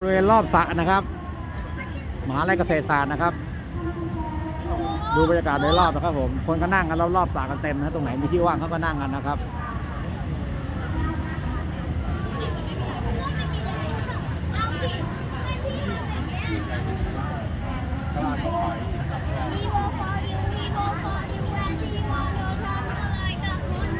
บริเวณรอบสระนะครับมหาลัยเกษตรศาสตร์นะครับ ดูบรรยากาศโดยรอบนะครับ ผม คนก็นั่งกันรอบๆสระกันเต็มนะตรงไหนมีที่ว่างเขาก็นั่งกันนะครับ Vivo for you, Vivo for you, and Vivo your time อะไรกับคุณ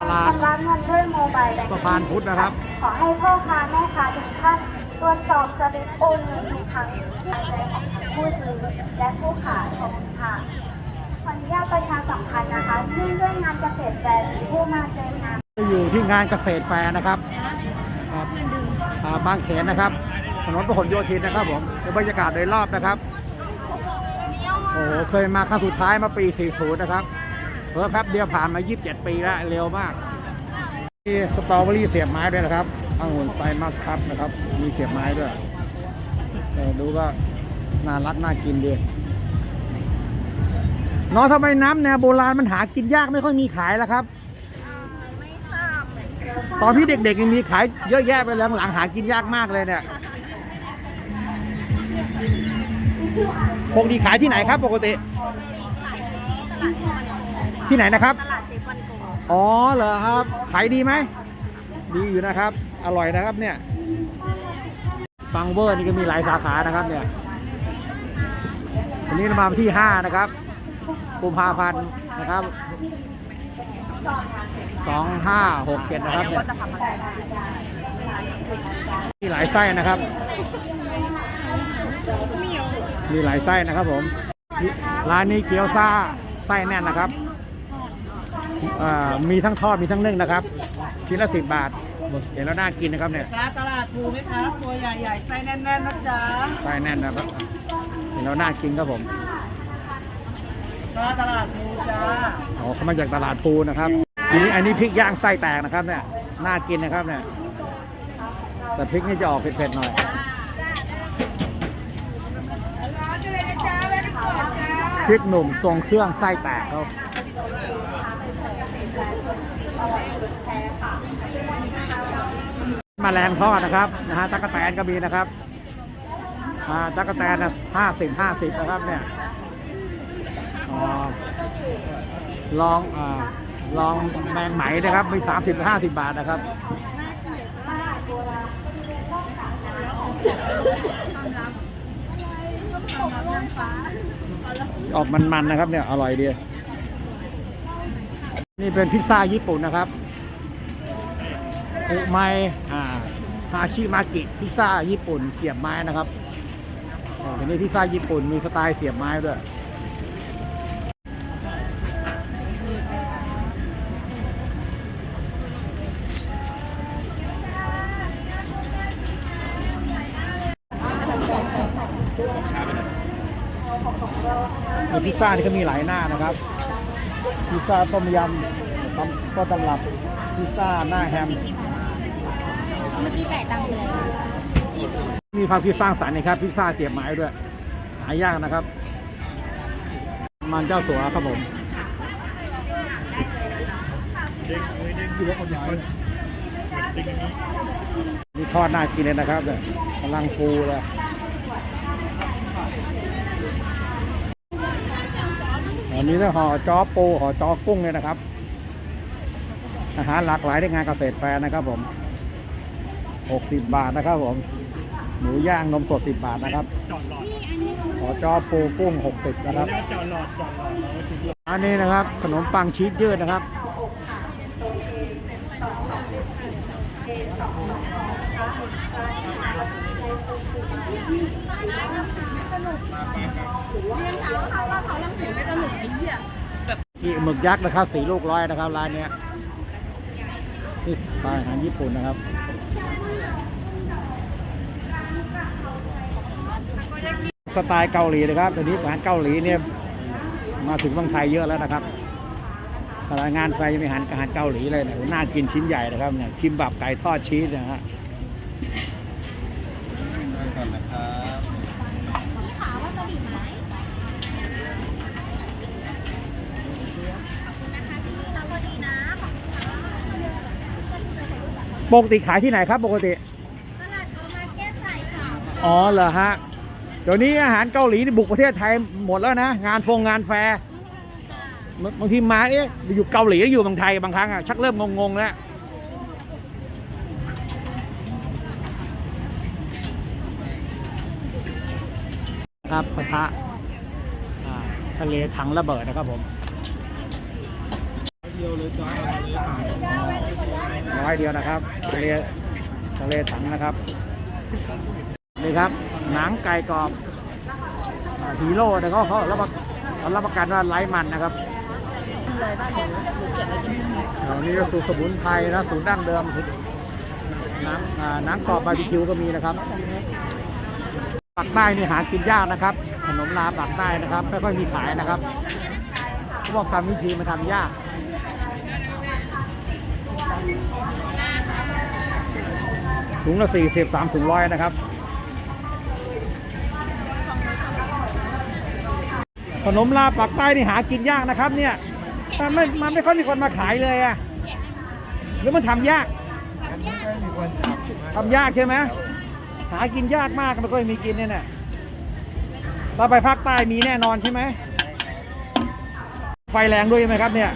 ตลาดชำระเงินด้วยโมบายแบงค์สะพานพุทธนะครับ ขอให้พ่อค้าแม่ค้าทุกท่านตรวจสอบสลิปโอนเงินทุกครั้งที่ใช้ของทั้งผู้ซื้อและผู้ขายขอบคุณค่ะขออนุญาตประชาสัมพันธ์นะคะเนื่องด้วยงานเกษตรแฟร์มีผู้มาเจองานอยู่ที่งานเกษตรแฟร์นะครับครับาบางเขนนะครับถนนพหลโยธินนะครับผมบรรยากาศโดยรอบนะครับโอ้โหเคยมาครั้งสุดท้ายมาปี 40 นะครับเพิ่มแป๊บเดียวผ่านมา 27 ปีแล้วเร็วมาก มีสตรอเบอรี่เสียบไม้ด้วยนะครับองุ่นไซมัสครับนะครับ มีเสียบไม้ด้วยดูก็น่ารักน่ากินดีน้องทำไมน้ำแนวโบราณมันหากินยากไม่ค่อยมีขายแล้วครับตอนที่เด็กๆยังมีขายเยอะแยะไปแล้วหลังๆหากินยากมากเลยเนี่ยปกติขายที่ไหนครับ ปกติ ที่ไหนนะครับตลาดเซฟวัน อ๋อเหรอครับ ขายดีไหม ดีอยู่นะครับ อร่อยนะครับเนี่ยฟังเวอร์นี่ก็มีหลายสาขานะครับเนี่ย วันนี้มาที่ห้านะครับกุมภาพันธ์นะครับสองห้าหกเจ็ดนะครับเนี่ยมีหลายไส้นะครับ มีหลายไส้นะครับผม ร้านนี้เกี๊ยวซ่าไส้แน่นนะครับ มีทั้งทอดมีทั้งนึ่งนะครับ ชิ้นละสิบบาทเห็นแล้วน่ากินนะครับเนี่ยซาตลาดภูไหมครับตัวใหญ่ๆไส้แน่นๆนะจ๊ะไส้แน่นนะครับเห็นแล้วน่ากินครับผมซาตลาดภูจ้าอ๋อเขามาจากตลาดปูนะครับอันนี้อันนี้พริกย่างไส้แตกนะครับเนี่ยน่ากินนะครับเนี่ยแต่พริกนี่จะออกเผ็ดๆหน่อยพริกหนุ่มทรงเครื่องไส้แตกเขา มาแมลงทอดนะครับนะฮะตั๊กแตนก็มีนะครับอ่าตั๊กแตนนะห้าสิบห้าสิบนะครับเนี่ยอลองอลองแมงไหมนะครับมีสามสิบห้าสิบบาทนะครับออกมันๆนะครับเนี่ย อร่อยดี นี่เป็นพิซซ่าญี่ปุ่นนะครับอุไมอ่าฮาชิมากิพิซซ่าญี่ปุ่นเสียบไม้นะครับอ่าอันนี้พิซซ่าญี่ปุ่นมีสไตล์เสียบไม้ด้วยในพิซซ่านี่ก็มีหลายหน้านะครับ พิซซ่าต้มยำตำก็ตำรับพิซซ่าหน้าแฮม เมื่อกี้จ่ายตังค์เลยมีความคิดสร้างสรรค์นะครับ พิซซ่าเสียบไม้ด้วย หายากนะครับ มันเจ้าสัวครับผมนี่ทอดน่ากินเลยนะครับเนี่ยกำลังฟูเลย อันนี้ก็ห่อจอปูห่อจอกุ้งเลยนะครับ อาหารหลากหลายในงานเกษตรแฟร์นะครับผม60บาทนะครับผมหมูย่างนมสด10บาทนะครับห่อจอปูกุ้ง60นะครับอันนี้นะครับ ขนมปังชีสยืดนะครับ นี่หมึกยักษ์นะครับสีลูกร้อยนะครับร้านเนี้ยนี่สไตล์อาหารญี่ปุ่นนะครับสไตล์เกาหลีนะครับตอนนี้อาหารเกาหลีเนี่ยมาถึงเมืองไทยเยอะแล้วนะครับรายงานไฟยังมีอาหารอาหารเกาหลีเลยนี่ยน่ากินชิ้นใหญ่นะครับเนี่ยคิมบับไก่ทอดชีสนะฮะก่อนนะครับ ปกติขายที่ไหนครับปกติ ตลาดเอามาแก้ใส่ค่ะอ๋อเหรอฮะ เดี๋ยวนี้อาหารเกาหลีนี่บุกประเทศไทยหมดแล้วนะ งานฟงงานแฟร์บางบางทีมาเอ๊ะอยู่เกาหลีแล้วอยู่เมืองไทยบางครั้งอะชักเริ่มงงๆแล้วครับกระทะอ่าทะเลถังระเบิดนะครับผม ร้อยเดียวนะครับทะเลทะเลถังนะครับนี่ครับ หนังไก่กรอบฮีโร่แต่ก็เขารับประเขารับประกันว่าไร้มันนะครับแถวนี้ก็สูตรสมุนไพรนะสูตรดั้งเดิมนังอ่าหนังกรอบบาร์บีคิวก็มีนะครับปากใต้นี่หากินยากนะครับ ขนมลาปากใต้นะครับไม่ค่อยมีขายนะครับเขาบอกทำวิธีมาทำยาก ถุงละสี่สิบสามถุงร้อยนะครับขนมลาปากใต้นี่หากินยากนะครับ เนี่ยมันไม่มันไม่ค่อยมีคนมาขายเลยอะหรือมันทำยากทำยากใช่ไหมหากินยากมากไม่ค่อยมีกินเนี่ยนะเราไปภาคใต้มีแน่นอนใช่ไหมไฟแรงด้วยไหมครับเนี่ย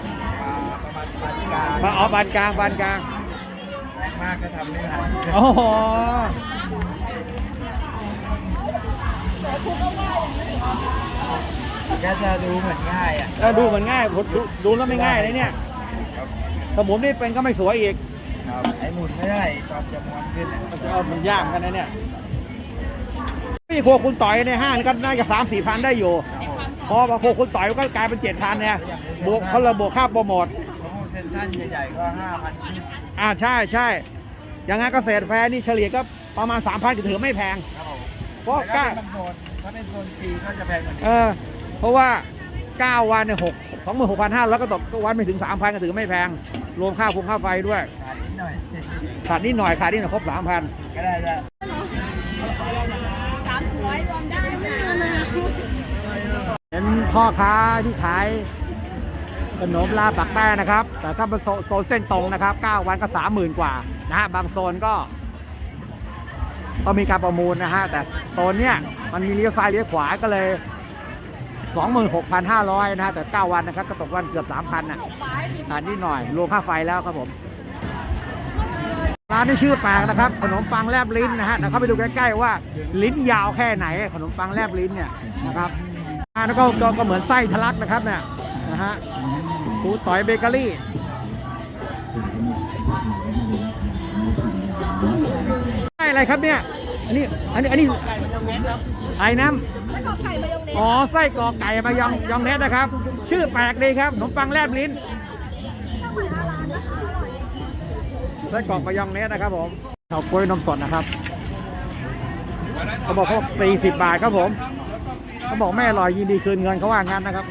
กลางมาอ๋อบานกลางบานกลางแรงมากก็ทำไม่ทันโอ้โหก็จะดูเหมือนง่ายอะแล้วดูเหมือนง่ายผมดูดูแล้วไม่ง่ายเลยเนี่ยครับถ้าผมนี่เป็นก็ไม่สวยอีกครับไอ้หมุนไม่ได้ตอนจะม้วนขึ้นอะมันจะเอามันยากเหมือนกันนะเนี่ยพี่ครัวคุณต่อยในห้างนี่ก็น่าจะสามสี่พันได้อยู่ ครับผม พอมาครัวคุณต่อยก็กลายเป็นเจ็ดพันเนี่ยบวกเขาระบวกค่าโปรโมทโปรโมชั่ นท่านใหญ่ๆก็ห้าพันขึ้นอ่าใช่ใช่อย่างงั้นเกษตรแฟร์นี่เฉลี่ยก็ประมาณสามพันก็ถือไม่แพง ครับผมเพราะแต่กล้า ถ้าเป็นโซนถ้าเป็นโซนฟรีก็จะแพงกว่านี้เออ เพราะว่าเก้าวันเนี่ยหกสองหมื่นหกพันห้าแล้วก็ตกก็วันไม่ถึงสามพันก็ถือไม่แพง รวมค่าคงค่าไฟด้วย ขาดนิดหน่อย ขาดนิดหน่อยขาดนิดหน่อยครบสามพันก็ได้จะสามร้อยรวมได้ค่ะ เห็นพ่อค้าที่ขาย ขนมลาปักแต้นะครับ แต่ถ้าเป็นโซนเส้นตรงนะครับ9วันก็30,000กว่านะฮะบางโซนก็ก็มีการประมูลนะฮะ แต่โซนเนี้ยมันมีเลี้ยวซ้ายเลี้ยวขวาก็เลย 26,500 นะฮะ แต่ 9 วันนะครับ ก็ตกวันเกือบ 3,000น่ะขาดนิดหน่อยรวมค่าไฟแล้วครับผม ร้านนี้ชื่อแปลกนะครับ ขนมปังแลบลิ้นนะฮะเดี๋ยวเข้าไปดูใกล้ๆว่า ลิ้นยาวแค่ไหน ขนมปังแลบลิ้นเนี่ยนะครับอ่าแล้วก็ก็เหมือนไส้ทะลักนะครับเนี่ยนะฮะ ครูต่อยเบเกอรี่ไส้อะไรครับเนี่ย อันนี้ อันนี้ อันนี้ไอ้น้ำอ๋อ ไส้กรอกไก่มายองยองเนสนะครับ ชื่อแปลกดีครับขนมปังแลบลิ้น ไส้กรอกมายองเนสนะครับผมเฉาก๊วยนมสดนะครับ เขาบอกเขาสี่สิบบาทครับผม เขาบอกไม่อร่อยยินดีคืนเงินเขาว่างั้นนะครับ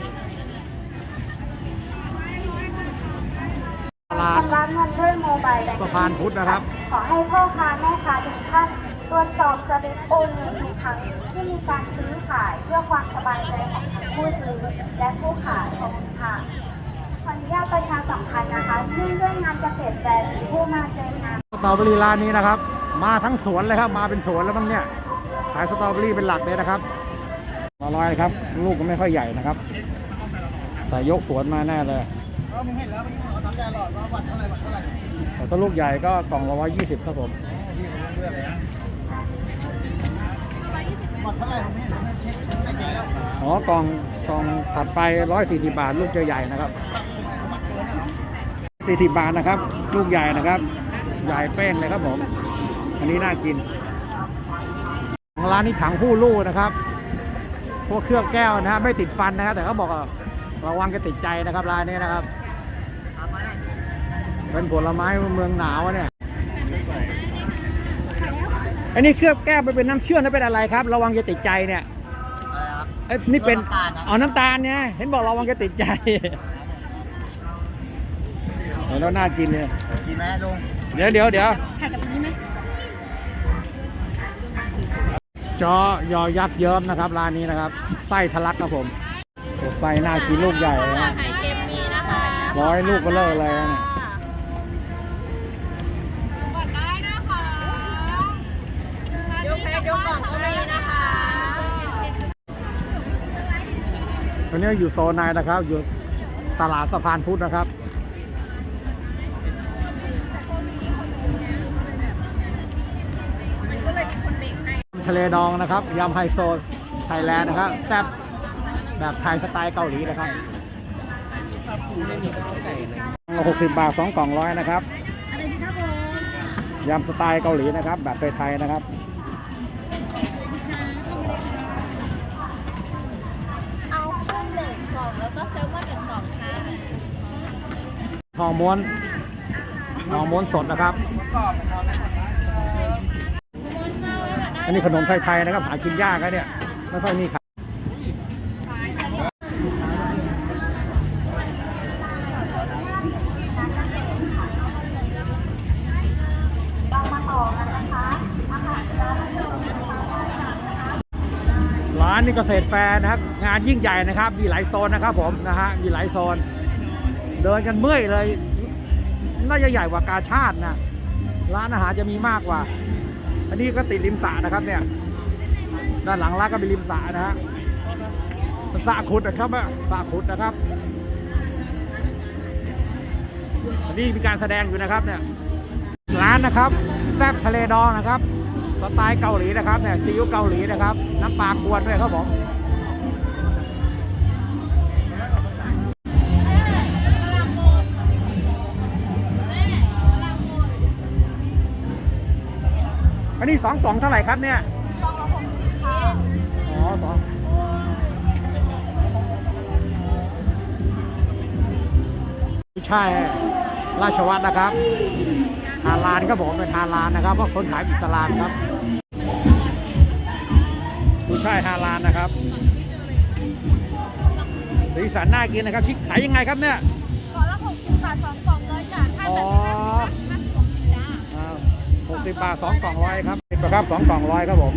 ลาดชำระเงินด้วยโมบายแบงสะพานพุทธนะครับ ขอให้พ่อค้าแม่ค้าทุกท่านตรวจสอบสลิปโอนเงินทุกครั้งที่มีการซื้อขายเพื่อความสบายใจของทั้งผู้ซื้อและผู้ขายขอบคุณค่ะขออนุญาตประชาสัมพันธ์นะคะเนื่องด้วยงานเกษตรแฟร์มีผู้มาเจองานสตรอเบอรี่ร้านนี้นะครับ มาทั้งสวนเลยครับ มาเป็นสวนแล้วมั้งเนี่ยขายสตรอเบอรี่เป็นหลักเลยนะครับอร่อยครับ ลูกก็ไม่ค่อยใหญ่นะครับ แต่ยกสวนมาแน่เลย แต่ถ้าลูกใหญ่ก็กล่องละร้อยยี่สิบครับผมอ๋อกล่องกล่องถัดไปร้อยสี่สิบาท ลูกจะใหญ่นะครับสี่สิบาทนะครับ ลูกใหญ่นะครับ ใหญ่เป้งเลยครับผม อันนี้น่ากินร้านนี้ถังผู้ลู่นะครับ พวกเครื่องแก้วนะฮะไม่ติดฟันนะครับแต่เขาบอกว่าระวังจะติดใจนะครับร้านนี้นะครับ เป็นผลไม้เมืองหนาวอะเนี่ยอันนี้เคลือบแก้วไปเป็นน้ำเชื่อมแล้วเป็นอะไรครับ ระวังจะติดใจเนี่ยเอ้ยนี่เป็นอ๋อน้ำตาลเนี่ยเห็นบอกระวังจะติดใจเห็นแล้วน่ากินเลยกินไหมลุงเดี๋ยวเดี๋ยวเดี๋ยวจอยอยักษ์เยิ้มนะครับร้านนี้นะครับไส้ทะลักครับผมโอ้ไส้น่ากินลูกใหญ่นะไข่เค็มมีนะคะร้อยลูกก็เลิกเลยนะเนี่ยก่อนนะ ยกกล่องก็มีนะคะตอนนี้อยู่โซนในนะครับ อยู่ตลาดสะพานพุทธนะครับทะเลดองนะครับยำไฮโซไทยแลนด์นะครับแซ่บแบบไทยสไตล์เกาหลีนะครับหกสิบบาทสองกล่องร้อยนะครับ อะไรดีครับผมยำสไตล์เกาหลีนะครับ แบบไทยๆนะครับ องแล้วก็แซลมอนหนึ่งกล่องค่ะทองม้วนทองม้วนสดนะครับ อันนี้ขนมไทยๆนะครับหากินยากนะเนี่ยไม่ค่อยมีขาย เรามาต่อกันนะคะ อาหารร้านอาหาร ร้านนี้เกษตรแฟร์นะครับ งานยิ่งใหญ่นะครับ มีหลายโซนนะครับ ผมนะฮะมีหลายโซน เดินกันเมื่อยเลยน่าจะใหญ่กว่ากาชาตินะร้านอาหารจะมีมากกว่า อันนี้ก็ติดริมสระนะครับ เนี่ย ด้านหลังร้านก็เป็นริมสระนะฮะสระขุดนะครับอะสระขุดนะครับ อันนี้มีการแสดงอยู่นะครับ เนี่ยร้านนะครับแซบทะเลดองนะครับ สไตล์เกาหลีนะครับเนี่ยซีอิ๊วเกาหลีนะครับ น้ำปลากวนด้วยครับผมอันนี้สองกล่องเท่าไหร่ครับเนี่ยกล่องละหกสิบค่ะอ๋อสองไม่ใช่ราชวัตรนะครับ ฮาลานครับผมเป็นฮาลานนะครับเพราะคนขายอิสลามครับไม่ใช่ฮาลานนะครับสีสันน่ากินนะครับชิคขายยังไงครับเนี่ยกล่องละหกสิบบาทสองกล่องเลยจ้ะถ้าอ๋อแบบห้าสิบจ้าหกสิบบาทสองกล่องร้อยครับสิบครับสองกล่องร้อยครับผม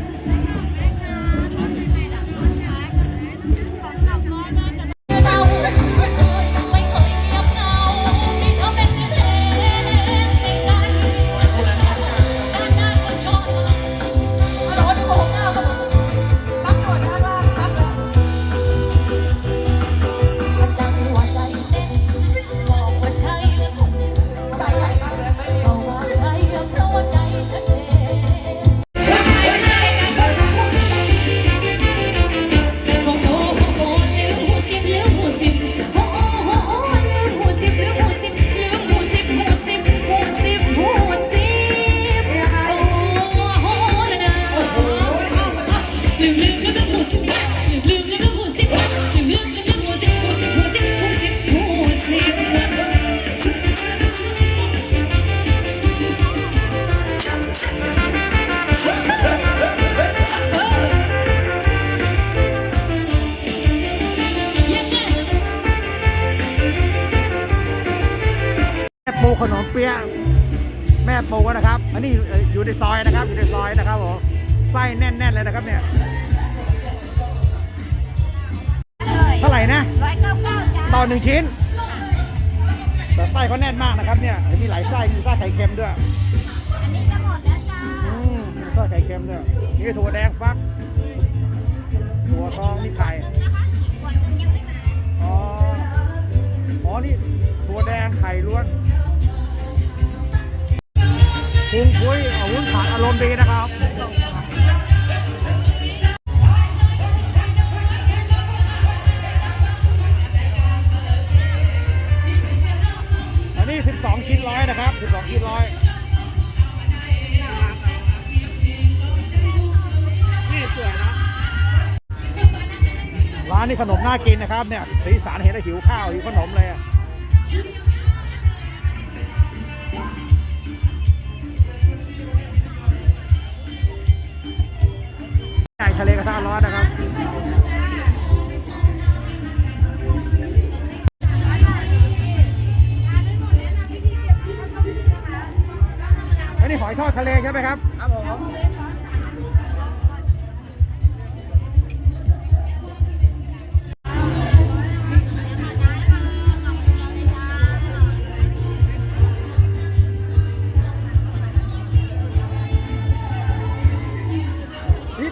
หนึ่งชิ้นแต่ไส้เขาแน่นมากนะครับเนี่ยมีหลายไส้มีไส้ไข่เค็มด้วยอันนี้จะหมดแล้วจ้าอืมมีไส้ไข่เค็มด้วยนี่ถั่วแดงฟักถั่วทองนี่ไข่นะคะอีกขวดหนึงยังไม่มาอ๋ออ๋อนี่ถั่วแดงไข่ล้วนพุงคุยอาวุธขาดอารมณ์ดีนะครับ 12 ชิ้นร้อยนะครับ 12 ชิ้นร้อยนี่สวยนะ ร้านนี้ขนมน่ากินนะครับเนี่ย สีสันเห็นแล้วหิวข้าวหิวขนมเลยอะใหญ่ทะเลกระทะร้อนนะครับ อันนี้หอยทอดทะเลใช่ไหมครับ ครับผม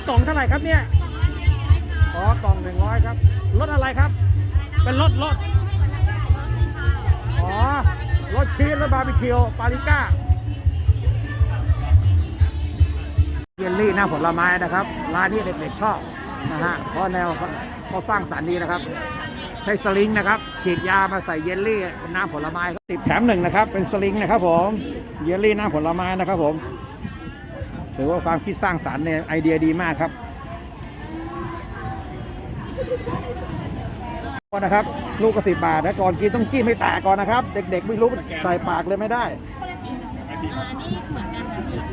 กล่องเท่าไหร่ครับเนี่ย อ๋อกล่องหนึ่งร้อยครับ รถอะไรครับ เป็นรถรถ อ๋อ รถชีสรถบาร์บีคิว ปาริก้า หน้าผลไม้นะครับ ร้านนี้เด็กๆชอบนะฮะเพราะแนวเขาสร้างสรรค์ดีนะครับ ใช้สลิงนะครับ ฉีดยามาใส่เยลลี่บนน้ำผลไม้ติดแถมหนึ่งนะครับ เป็นสลิงนะครับ ผมเยลลี่น้ำผลไม้นะครับ ผมถือว่าความคิดสร้างสรรค์เนี่ยไอเดียดีมากครับนะครับ ลูกกระสิบบาทนะก่อนกินต้องจิ้มให้แตกก่อนนะครับ เด็กๆไม่รู้ใส่ปากเลยไม่ได้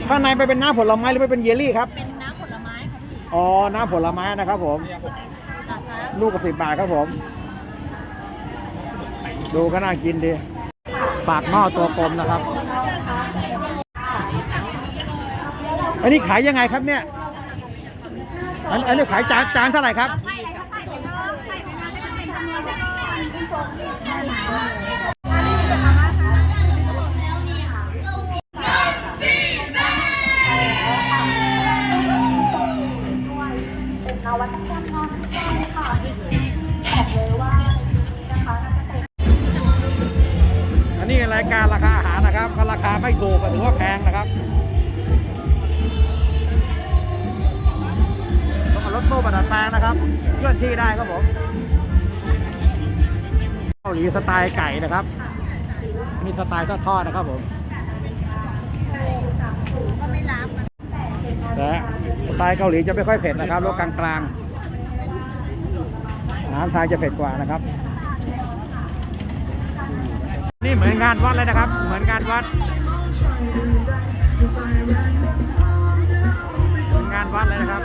ข้างในไปเป็นน้ำผลไม้หรือไปเป็นเยลลี่ครับ เป็นน้ำผลไม้ค่ะพี่อ๋อ น้ำผลไม้นะครับผม ลูกกระสิบบาทครับผม ดูก็น่ากินดี ปากหม้อตัวกลมนะครับ อันนี้ขายยังไงครับเนี่ย อันอันนี้ขายจานจานเท่าไหร่ครับ นวัตกรรมน้องค่ะบอกเลยว่านะคะน่าจะเป็นอันนี้รายการราคาอาหารนะครับก็ราคาไม่ถูกก็ถือว่าแพงนะครับต้องเอารถตู้มาดัดแปลงนะครับเคลื่อนที่ได้ครับผมเกาหลีสไตล์ไก่นะครับมีสไตล์ทอดๆนะครับผม ก็ไม่รับ นะสไตล์เกาหลีจะไม่ค่อยเผ็ดนะครับรสกลางๆอาหารไทยจะเผ็ดกว่านะครับ นี่เหมือนงานวัดเลยนะครับ เหมือนงานวัดเหมือนงานวัดเลยนะครับ